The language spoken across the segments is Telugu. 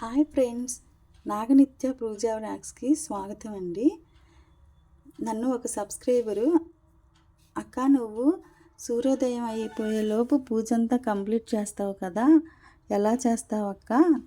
హాయ్ ఫ్రెండ్స్ నాగనిత్య పూజా వ్లాగ్స్కి స్వాగతం అండి. నన్ను ఒక సబ్స్క్రైబరు అక్క నువ్వు సూర్యోదయం అయిపోయేలోపు పూజ అంతా కంప్లీట్ చేస్తావు కదా? ఎలా చేస్తావు అక్క?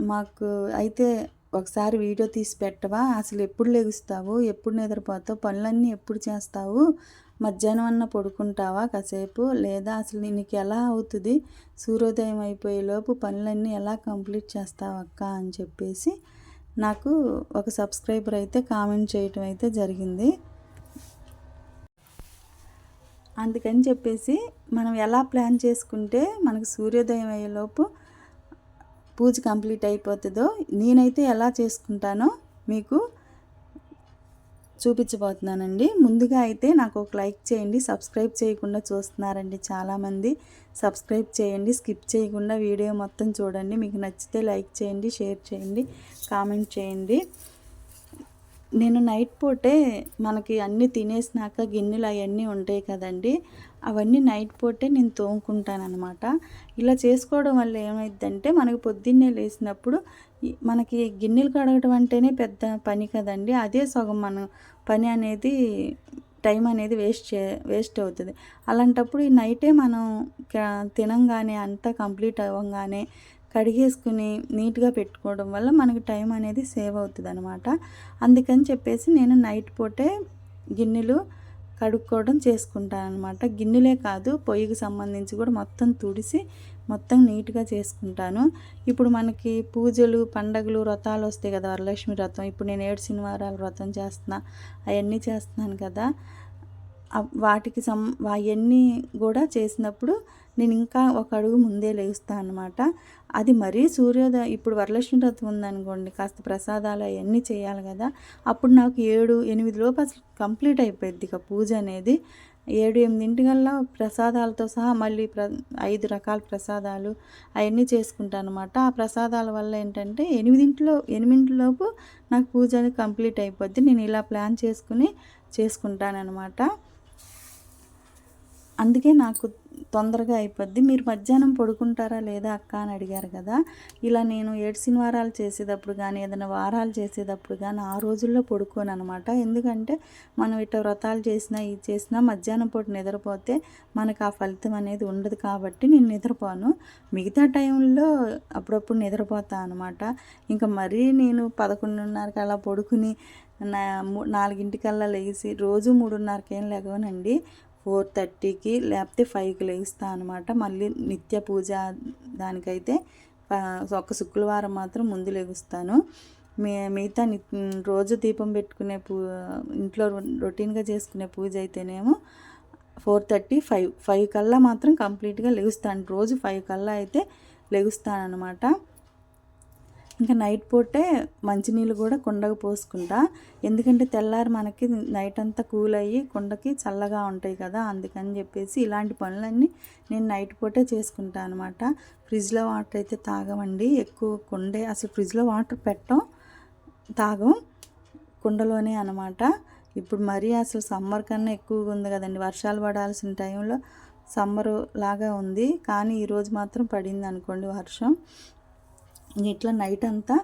మాకు అయితే ఒకసారి వీడియో తీసి పెట్టవా? అసలు ఎప్పుడు లెగుస్తావు? ఎప్పుడు నిద్రపోతావు? పనులన్నీ ఎప్పుడు చేస్తావు? మధ్యాహ్నం అన్న పడుకుంటావా కాసేపు? లేదా అసలు నీకు ఎలా అవుతుంది? సూర్యోదయం అయిపోయేలోపు పనులన్నీ ఎలా కంప్లీట్ చేస్తావు అక్క అని చెప్పేసి నాకు ఒక సబ్స్క్రైబర్ అయితే కామెంట్ చేయటం అయితే జరిగింది. అందుకని చెప్పేసి మనం ఎలా ప్లాన్ చేసుకుంటే మనకు సూర్యోదయం అయ్యేలోపు పూజ కంప్లీట్ అయిపోతుందో నేనైతే ఎలా చేసుకుంటానో మీకు చూపించబోతున్నానండి. ముందుగా అయితే నాకు ఒక లైక్ చేయండి సబ్స్క్రైబ్ చేయకుండా చూస్తున్నారండి చాలామంది. సబ్స్క్రైబ్ చేయండి స్కిప్ చేయకుండా వీడియో మొత్తం చూడండి. మీకు నచ్చితే లైక్ చేయండి షేర్ చేయండి కామెంట్ చేయండి. నేను నైట్ పూటే మనకి అన్నీ తినేసినాక గిన్నెలు అవన్నీ ఉంటాయి కదండి అవన్నీ నైట్ పూటే నేను తోముకుంటానమాట ఇలా చేసుకోవడం వల్ల ఏమైందంటే మనకి పొద్దున్నే లేచినప్పుడు మనకి గిన్నెలు కడగడం అంటేనే పెద్ద పని కదండి అదే సగం మన పని అనేది టైం అనేది వేస్ట్ చే వేస్ట్ అవుతుంది. అలాంటప్పుడు ఈ నైటే మనం తినంగానే అంతా కంప్లీట్ అవ్వగానే కడిగేసుకుని నీట్గా పెట్టుకోవడం వల్ల మనకి టైం అనేది సేవ్ అవుతుంది అనమాట అందుకని చెప్పేసి నేను నైట్ పూటే గిన్నెలు కడుక్కోవడం చేసుకుంటాను అనమాట గిన్నెలే కాదు పొయ్యికి సంబంధించి కూడా మొత్తం తుడిసి మొత్తం నీట్గా చేసుకుంటాను. ఇప్పుడు మనకి పూజలు పండగలు వ్రతాలు వస్తాయి కదా వరలక్ష్మి వ్రతం. ఇప్పుడు నేను ఏడు శనివారాల వ్రతం చేస్తున్నా అవన్నీ చేస్తున్నాను కదా. వాటికి సం అవన్నీ కూడా చేసినప్పుడు నేను ఇంకా ఒక అడుగు ముందే లేస్తాను అనమాట అది మరీ సూర్యోదయం ఇప్పుడు వరలక్ష్మి వ్రతం ఉందనుకోండి కాస్త ప్రసాదాలు అవన్నీ చేయాలి కదా అప్పుడు నాకు ఏడు ఎనిమిది లోపు అసలు కంప్లీట్ అయిపోయింది ఇక పూజ అనేది. ఏడు ఎనిమిదింటికల్లా ప్రసాదాలతో సహా మళ్ళీ ప్ర ఐదు రకాల ప్రసాదాలు అవన్నీ చేసుకుంటాను అనమాట ఆ ప్రసాదాల వల్ల ఏంటంటే ఎనిమిదింటిలో ఎనిమిదింటిలోపు నాకు పూజ అనేది కంప్లీట్ అయిపోద్ది. నేను ఇలా ప్లాన్ చేసుకుని చేసుకుంటానమాట అందుకే నాకు తొందరగా అయిపోద్ది. మీరు మధ్యాహ్నం పడుకుంటారా లేదా అక్క అని అడిగారు కదా. ఇలా నేను ఏడు శనివారాలు చేసేటప్పుడు కానీ ఏదైనా వారాలు చేసేటప్పుడు కానీ ఆ రోజుల్లో పడుకోను అనమాట ఎందుకంటే మనం ఇట్లా వ్రతాలు చేసినా ఇది చేసినా మధ్యాహ్నం పూట నిద్రపోతే మనకు ఆ ఫలితం అనేది ఉండదు కాబట్టి నేను నిద్రపోను. మిగతా టైంలో అప్పుడప్పుడు నిద్రపోతా అనమాట ఇంకా మరీ నేను పదకొండున్నరకి అలా పడుకుని నా నాలుగింటికల్లా లేచి రోజు మూడున్నరకేం ఏం లేవనండి. ఫోర్ థర్టీకి లేకపోతే ఫైవ్కి లేస్తా అనమాట మళ్ళీ నిత్య పూజ దానికైతే ఒక శుక్రవారం మాత్రం ముందు లెగుస్తాను. మీ మిగతా రోజు దీపం పెట్టుకునే పూ ఇంట్లో రొటీన్గా చేసుకునే పూజ అయితేనేమో ఫోర్ థర్టీ ఫైవ్ ఫైవ్ కల్లా మాత్రం కంప్లీట్గా లెగుస్తాను. రోజు ఫైవ్ కల్లా అయితే లెగుస్తాను అనమాట ఇంకా నైట్ పూటే మంచినీళ్ళు కూడా కుండకు పోసుకుంటా. ఎందుకంటే తెల్లారి మనకి నైట్ అంతా కూల్ అయ్యి కుండకి చల్లగా ఉంటాయి కదా అందుకని చెప్పేసి ఇలాంటి పనులన్నీ నేను నైట్ పూటే చేసుకుంటా అనమాట ఫ్రిడ్జ్లో వాటర్ అయితే తాగమండి. ఎక్కువ కుండే అసలు ఫ్రిడ్జ్లో వాటర్ పెట్టం తాగం కుండలోనే అనమాట ఇప్పుడు మరీ అసలు సమ్మర్ కన్నా ఎక్కువగా ఉంది కదండి. వర్షాలు పడాల్సిన టైంలో సమ్మరు లాగా ఉంది. కానీ ఈరోజు మాత్రం పడింది అనుకోండి వర్షం. ఇట్లా నైట్ అంతా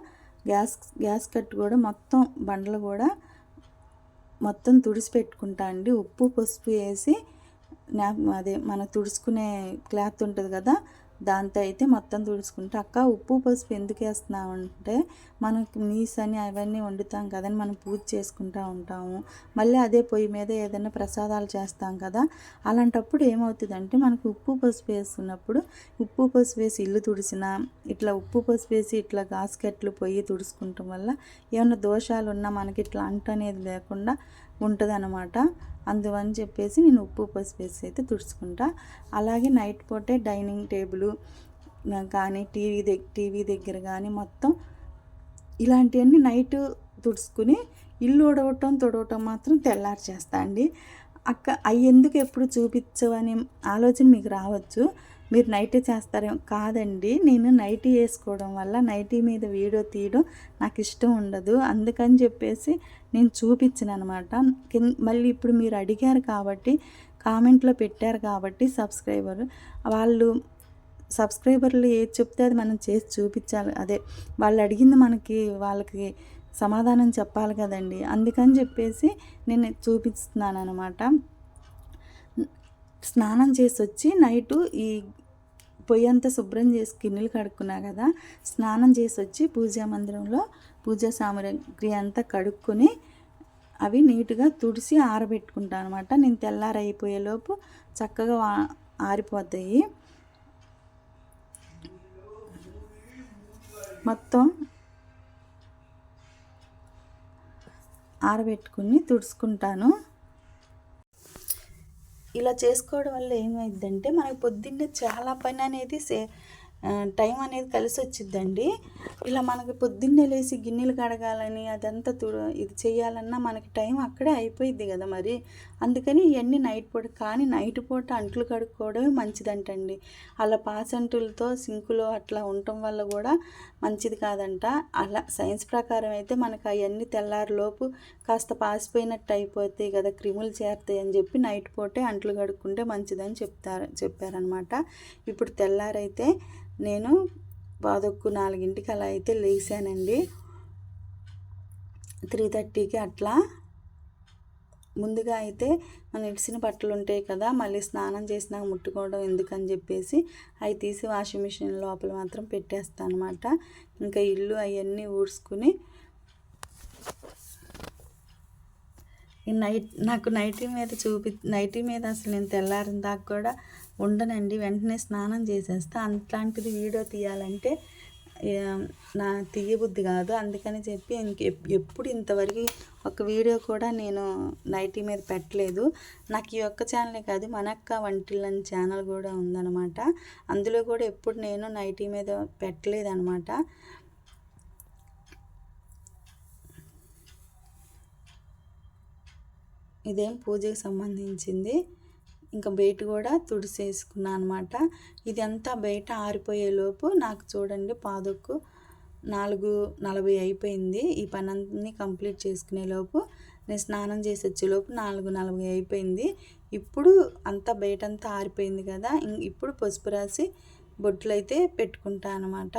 గ్యాస్ గ్యాస్ కట్ కూడా మొత్తం బండలు కూడా మొత్తం తుడిసి పెట్టుకుంటా అండి. ఉప్పు పసుపు వేసి అదే మన తుడుచుకునే క్లాత్ ఉంటుంది కదా దాంతో అయితే మొత్తం తుడుచుకుంటే. అక్క ఉప్పు పసుపు ఎందుకు వేస్తున్నావు అంటే మనకి నీస్ అని అవన్నీ వండుతాం కదని మనం పూజ చేసుకుంటూ ఉంటాము. మళ్ళీ అదే పొయ్యి మీద ఏదైనా ప్రసాదాలు చేస్తాం కదా అలాంటప్పుడు ఏమవుతుందంటే మనకు ఉప్పు పసుపు వేసుకున్నప్పుడు ఉప్పు పసుపు వేసి ఇల్లు తుడిచినా ఇట్లా ఉప్పు పసుపు వేసి ఇట్లా గాస్కెట్లు పొయ్యి తుడుచుకుంటాం వల్ల ఏమైనా దోషాలు ఉన్నా మనకి ఇట్లా అంట అనేది లేకుండా ఉంటుంది అనమాట అందువని చెప్పేసి నేను ఉప్పు పసుపు వేసి అయితే తుడుచుకుంటా. అలాగే నైట్ పూటే డైనింగ్ టేబుల్ కానీ టీవీ దగ్గర టీవీ దగ్గర కానీ మొత్తం ఇలాంటివన్నీ నైట్ తుడుచుకుని ఇల్లు ఉడవటం తుడవటం మాత్రం తెల్లారి చేస్తా అండి. అక్క అవి ఎందుకు ఎప్పుడు చూపించవని ఆలోచన మీకు రావచ్చు. మీరు నైటీ చేస్తారేమో కాదండి. నేను నైటీ వేసుకోవడం వల్ల నైటీ మీద వీడియో తీయడం నాకు ఇష్టం ఉండదు. అందుకని చెప్పేసి నేను చూపించిన అనమాట మళ్ళీ ఇప్పుడు మీరు అడిగారు కాబట్టి కామెంట్లో పెట్టారు కాబట్టి సబ్స్క్రైబర్. వాళ్ళు సబ్స్క్రైబర్లు ఏది చెప్తే అది మనం చేసి చూపించాలి. అదే వాళ్ళు అడిగింది మనకి వాళ్ళకి సమాధానం చెప్పాలి కదండి. అందుకని చెప్పేసి నేను చూపిస్తున్నాను అనమాట స్నానం చేసి వచ్చి నైటు ఈ పొయ్యి అంతా శుభ్రం చేసి గిన్నెలు కడుక్కున్నా కదా స్నానం చేసి వచ్చి పూజా మందిరంలో పూజా సామాగ్రి అంతా కడుక్కొని అవి నీట్గా తుడిసి ఆరబెట్టుకుంటాను అనమాట నేను తెల్లారైపోయేలోపు చక్కగా ఆరిపోతాయి. మొత్తం ఆరబెట్టుకుని తుడుచుకుంటాను. ఇలా చేసుకోవడం వల్ల ఏమైందంటే మనకి పొద్దున్నే చాలా పని అనేది సే టైం అనేది కలిసి వచ్చిద్దండి. ఇలా మనకి పొద్దున్నే లేచి గిన్నెలు కడగాలని అదంతా తుడ ఇది చేయాలన్నా మనకి టైం అక్కడే అయిపోయింది కదా మరి. అందుకని ఇవన్నీ నైట్ పూట కానీ నైట్ పూట అంట్లు కడుక్కోవడమే మంచిదంటండి. అలా పాసంటులతో సింకులో అట్లా ఉండటం వల్ల కూడా మంచిది కాదంట. అలా సైన్స్ ప్రకారం అయితే మనకు అవన్నీ తెల్లారిలోపు కాస్త పాసిపోయినట్టు అయిపోతాయి కదా క్రిములు చేరుతాయి అని చెప్పి నైట్ పూటే అంట్లు కడుక్కుంటే మంచిదని చెప్తారు చెప్పారనమాట ఇప్పుడు తెల్లారైతే నేను పాదొక్కు నాలుగింటికి అలా అయితే లేచానండి. త్రీ థర్టీకి అట్లా. ముందుగా అయితే మన ఇడిసిన బట్టలు ఉంటాయి కదా మళ్ళీ స్నానం చేసినాక ముట్టుకోవడం ఎందుకని చెప్పేసి అవి తీసి వాషింగ్ మిషన్ లోపల మాత్రం పెట్టేస్తాను అనమాట ఇంకా ఇల్లు అవన్నీ ఊడ్చుకుని ఈ నైట్ నాకు నైటీ మీద చూపి నైటీ మీద అసలు నేను తెల్లారిన దాకా కూడా ఉండనండి వెంటనే స్నానం చేసేస్తా. అట్లాంటిది వీడియో తీయాలంటే నా తీయబుద్ధి కాదు. అందుకని చెప్పి ఇంక ఎప్పుడు ఇంతవరకు ఒక వీడియో కూడా నేను నైటీ మీద పెట్టలేదు. నాకు ఈ ఒక్క ఛానలే కాదు మనక్క వంటిల్ ఛానల్ కూడా ఉందన్నమాట. అందులో కూడా ఎప్పుడు నేను నైటీ మీద పెట్టలేదు అనమాట ఇదేం పూజకి సంబంధించింది? ఇంకా బయట కూడా తుడిసేసుకున్నాను అనమాట ఇదంతా బయట ఆరిపోయేలోపు నాకు చూడండి పాదొక్కు నాలుగు నలభై అయిపోయింది. ఈ పని అన్నీ కంప్లీట్ చేసుకునేలోపు నేను స్నానం చేసి వచ్చేలోపు నాలుగు నలభై అయిపోయింది. ఇప్పుడు అంతా బయటంతా ఆరిపోయింది కదా ఇప్పుడు పసుపు రాసి బొట్లు అయితే పెట్టుకుంటాను అనమాట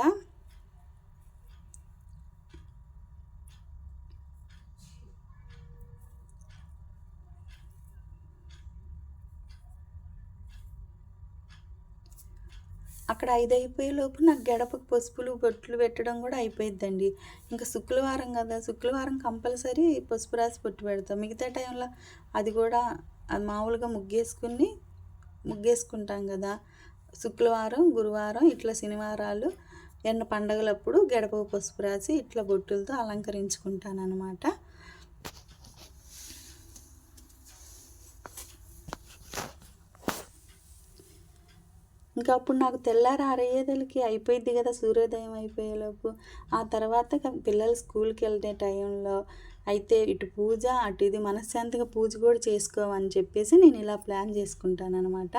అక్కడ ఐదు అయిపోయేలోపు నాకు గడపకు పసుపులు బొట్లు పెట్టడం కూడా అయిపోయిద్దండి. ఇంకా శుక్రవారం కదా శుక్రవారం కంపల్సరీ పసుపు రాసి బొట్టు పెడతాం. మిగతా టైంలో అది కూడా అది మామూలుగా ముగ్గేసుకుని ముగ్గేసుకుంటాం కదా. శుక్రవారం గురువారం ఇట్లా శనివారాలు ఎన్న పండగలప్పుడు గడప పసుపు రాసి ఇట్లా బొట్టులతో అలంకరించుకుంటాను అనమాట ఇంకా అప్పుడు నాకు తెల్లారి ఆరయ్యేదలకి అయిపోయింది కదా సూర్యోదయం అయిపోయేలోపు. ఆ తర్వాత పిల్లలు స్కూల్కి వెళ్ళే టైంలో అయితే ఇటు పూజ అటు ఇది మనశ్శాంతిగా పూజ కూడా చేసుకోవని చెప్పేసి నేను ఇలా ప్లాన్ చేసుకుంటాను అనమాట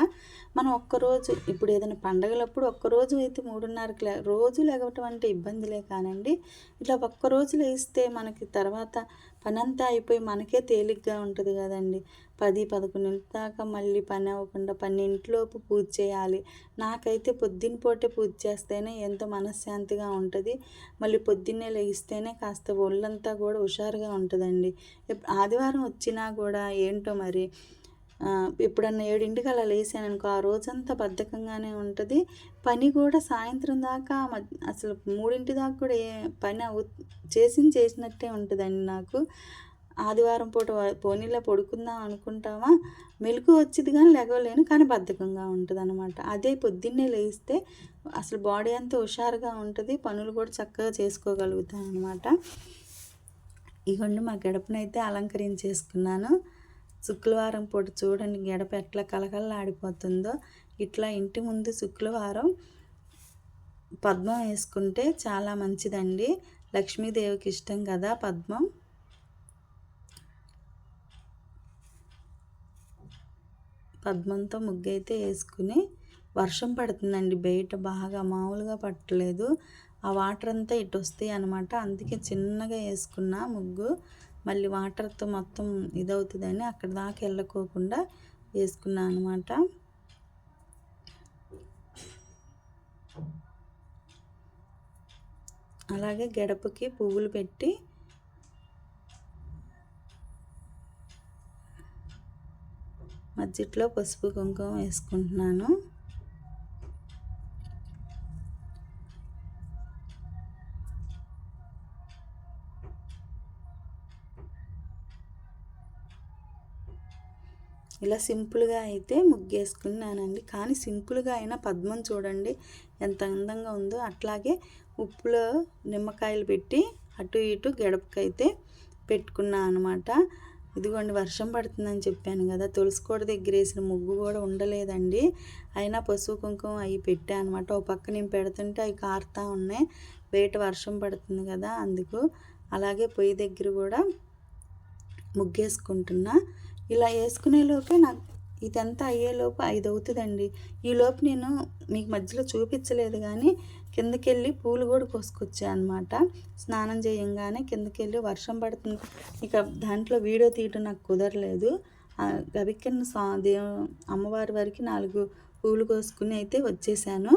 మనం ఒక్కరోజు ఇప్పుడు ఏదైనా పండగలప్పుడు ఒక్కరోజు అయితే మూడున్నరకి రోజు లేకపోవటం అంటే ఇబ్బందిలే కానండి. ఇట్లా ఒక్కరోజు లేస్తే మనకి తర్వాత పనంతా అయిపోయి మనకే తేలిగ్గా ఉంటుంది కదండి. పది పదకొండింటి దాకా మళ్ళీ పని అవ్వకుండా పన్నెంటిలోపు పూజ చేయాలి. నాకైతే పొద్దున్న పూటే పూజ చేస్తేనే ఎంతో మనశ్శాంతిగా ఉంటుంది. మళ్ళీ పొద్దున్నే లేగిస్తేనే కాస్త ఒళ్ళంతా కూడా హుషారుగా ఉంటుందండి. ఆదివారం వచ్చినా కూడా ఏంటో మరి ఎప్పుడన్నా ఏడింటికి అలా లేసాను అనుకో ఆ రోజంతా బద్ధకంగానే ఉంటుంది. పని కూడా సాయంత్రం దాకా అసలు మూడింటి దాకా కూడా ఏ పని చేసింది చేసినట్టే ఉంటుందండి నాకు. ఆదివారం పూట పోనీలో పడుకుందాం అనుకుంటామా మెలకు వచ్చింది కానీ లేగలేను కానీ బద్ధకంగా ఉంటుంది అనమాట అదే పొద్దున్నే లేస్తే అసలు బాడీ అంతా హుషారుగా ఉంటుంది పనులు కూడా చక్కగా చేసుకోగలుగుతాం అనమాట ఇగోండి మా గడపనైతే అలంకరించేసుకున్నాను. శుక్రవారం పూట చూడండి గడప ఎట్లా కలకలలాడిపోతుందో ఇట్లా ఇంటి ముందు శుక్రవారం పద్మం వేసుకుంటే చాలా మంచిదండి. లక్ష్మీదేవికి ఇష్టం కదా పద్మం. పద్మంతో ముగ్గైతే వేసుకుని వర్షం పడుతుందండి. బయట బాగా మామూలుగా పట్టలేదు. ఆ వాటర్ అంతా ఇటు వస్తాయి అనమాట అందుకే చిన్నగా వేసుకున్న ముగ్గు. మళ్ళీ వాటర్తో మొత్తం ఇదవుతుందని అక్కడ దాకా వెళ్ళకోకుండా వేసుకున్నా అనమాట అలాగే గడపకి పువ్వులు పెట్టి మజ్జిట్లో పసుపు కుంకుమ వేసుకుంటున్నాను. ఇలా సింపుల్గా అయితే ముగ్గేసుకున్నానండి. కానీ సింపుల్గా అయినా పద్మం చూడండి ఎంత అందంగా ఉందో. అట్లాగే ఉప్పులో నిమ్మకాయలు పెట్టి అటు ఇటు గడపకైతే పెట్టుకున్నా అనమాట. ఇదిగోండి వర్షం పడుతుందని చెప్పాను కదా తులసికోట దగ్గర వేసిన ముగ్గు కూడా ఉండలేదండి. అయినా పసుపు కుంకుమ అవి పెట్టా అనమాట. ఓ పక్క నేను పెడుతుంటే అవి కారుతూ ఉన్నాయి. బయట వర్షం పడుతుంది కదా అందుకు అలాగే పొయ్యి దగ్గర కూడా ముగ్గేసుకుంటున్నా. ఇలా వేసుకునే లోపే నాకు ఇదంతా అయ్యేలోపు ఐదు అవుతుందండి ఈలోపు నేను మీకు మధ్యలో చూపించలేదు కానీ కిందకెళ్ళి పూలు కూడా కోసుకొచ్చా అనమాట స్నానం చేయంగానే కిందకెళ్ళి వర్షం పడుతుంది. ఇక దాంట్లో వీడియో తీయటం నాకు కుదరలేదు. గవిక్కన్న స్వా దేవు అమ్మవారి వారికి నాలుగు పూలు కోసుకుని అయితే వచ్చేసాను.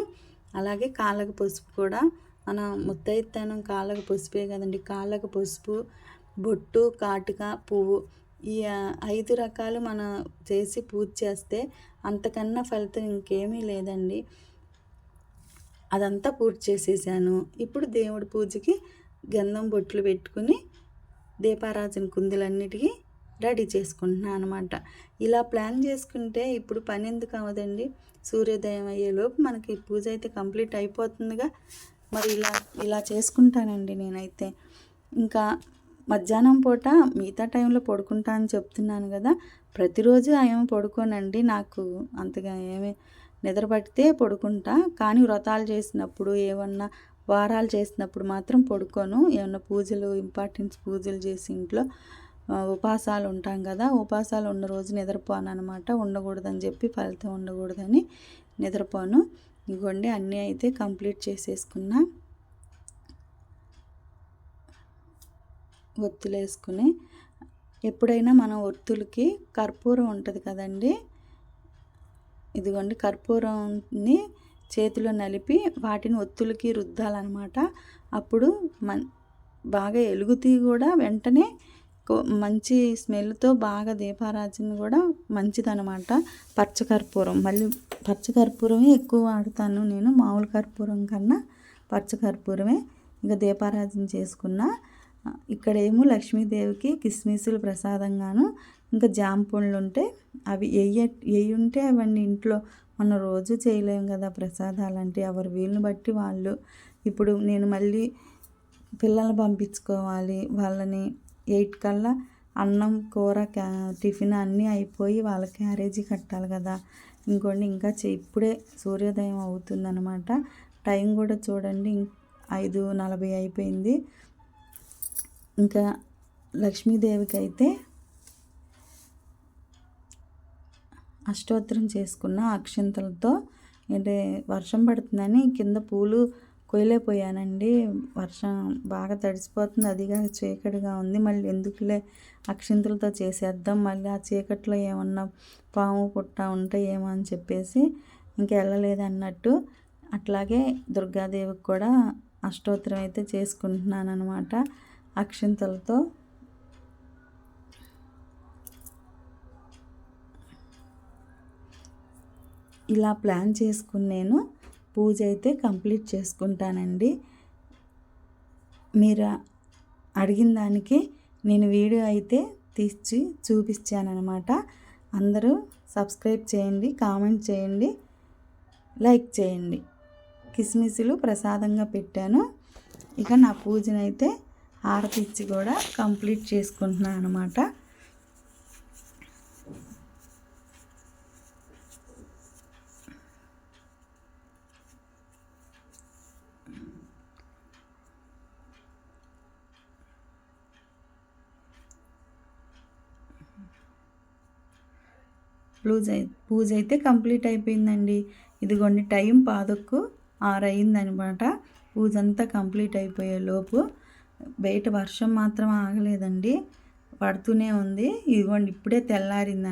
అలాగే కాళ్ళకు పసుపు కూడా. మన ముత్తైత్తనం కాళ్ళకు పసుపే కదండి. కాళ్ళకు పసుపు బొట్టు కాటుక పువ్వు ఈ ఐదు రకాలు మనం చేసి పూజ చేస్తే అంతకన్నా ఫలితం ఇంకేమీ లేదండి. అదంతా పూర్తి చేసేసాను. ఇప్పుడు దేవుడి పూజకి గంధం బొట్లు పెట్టుకుని దీపారాజన కుందులన్నిటికీ రెడీ చేసుకుంటున్నాను అనమాట ఇలా ప్లాన్ చేసుకుంటే ఇప్పుడు పని ఎందుకు అవ్వదండి? సూర్యోదయం అయ్యేలోపు మనకి పూజ అయితే కంప్లీట్ అయిపోతుందిగా. మరి ఇలా ఇలా చేసుకుంటానండి నేనైతే. ఇంకా మధ్యాహ్నం పూట మిగతా టైంలో పడుకుంటా అని చెప్తున్నాను కదా. ప్రతిరోజు ఏమో పడుకోనండి. నాకు అంతగా ఏమి నిద్రపడితే పడుకుంటా. కానీ వ్రతాలు చేసినప్పుడు ఏమన్నా వారాలు చేసినప్పుడు మాత్రం పడుకోను. ఏమన్నా పూజలు ఇంపార్టెన్స్ పూజలు చేసి ఇంట్లో ఉపాసాలు ఉంటాం కదా. ఉపాసాలు ఉన్న రోజు నిద్రపోను అనమాట ఉండకూడదని చెప్పి ఫలితం ఉండకూడదని నిద్రపోను. ఇగోండి అన్నీ అయితే కంప్లీట్ చేసేసుకున్నా. ఒత్తులు వేసుకుని ఎప్పుడైనా మన ఒత్తులకి కర్పూరం ఉంటుంది కదండి. ఇదిగోండి కర్పూరంని చేతిలో నలిపి వాటిని ఒత్తులకి రుద్దాలన్నమాట. అప్పుడు మన్ బాగా ఎలుగుతీ కూడా వెంటనే మంచి స్మెల్తో బాగా దీపారాజన కూడా మంచిదనమాట పచ్చకర్పూరం మళ్ళీ పచ్చకర్పూరమే ఎక్కువ వాడతాను నేను మామూలు కర్పూరం కన్నా పచ్చకర్పూరమే ఇంకా దీపారాజన చేసుకున్న. ఇక్కడేమో లక్ష్మీదేవికి కిస్మిసులు ప్రసాదంగాను ఇంకా జామ పండ్లు ఉంటే అవి ఎయ్య ఎయ్యి ఉంటే అవన్నీ ఇంట్లో మనం రోజు చేయలేము కదా ప్రసాదాలు అంటే ఎవరి వీళ్ళని బట్టి వాళ్ళు. ఇప్పుడు నేను మళ్ళీ పిల్లల్ని పంపించుకోవాలి. వాళ్ళని ఎయిట్ కల్లా అన్నం కూర క్యా టిఫిన్ అన్నీ అయిపోయి వాళ్ళ క్యారేజీ కట్టాలి కదా. ఇంకోండి ఇంకా ఇప్పుడే సూర్యోదయం అవుతుందన్నమాట. టైం కూడా చూడండి ఐదు నలభై అయిపోయింది. ఇంకా లక్ష్మీదేవికి అయితే అష్టోత్తరం చేసుకున్న అక్షింతలతో అంటే వర్షం పడుతుందని కింద పూలు కొయ్యలేకపోయానండి. వర్షం బాగా తడిసిపోతుంది అదిగా చీకటిగా ఉంది. మళ్ళీ ఎందుకులే అక్షింతలతో చేసేద్దాం మళ్ళీ ఆ చీకట్లో ఏమన్నా పాము పుట్ట ఉంటాయేమో అని చెప్పేసి ఇంక అన్నట్టు అట్లాగే దుర్గాదేవికి కూడా అష్టోత్తరం అయితే చేసుకుంటున్నాను అనమాట అక్షింతలతో. ఇలా ప్లాన్ చేసుకుని నేను పూజ అయితే కంప్లీట్ చేసుకుంటానండి. మీరు అడిగిన దానికి నేను వీడియో అయితే తీసి చూపించానమాట అందరూ సబ్స్క్రైబ్ చేయండి కామెంట్ చేయండి లైక్ చేయండి. కిస్మిస్లు ప్రసాదంగా పెట్టాను. ఇక నా పూజనైతే హారతి ఇచ్చి కూడా కంప్లీట్ చేసుకుంటున్నాను అనమాట పూజ పూజ అయితే కంప్లీట్ అయిపోయిందండి. ఇదిగోండి టైం పాదక్కు ఆరయిందనమాట. పూజ అంతా కంప్లీట్ అయిపోయే లోపు బయట వర్షం మాత్రం ఆగలేదండి. పడుతూనే ఉంది. ఇదిగోండి ఇప్పుడే తెల్లారింది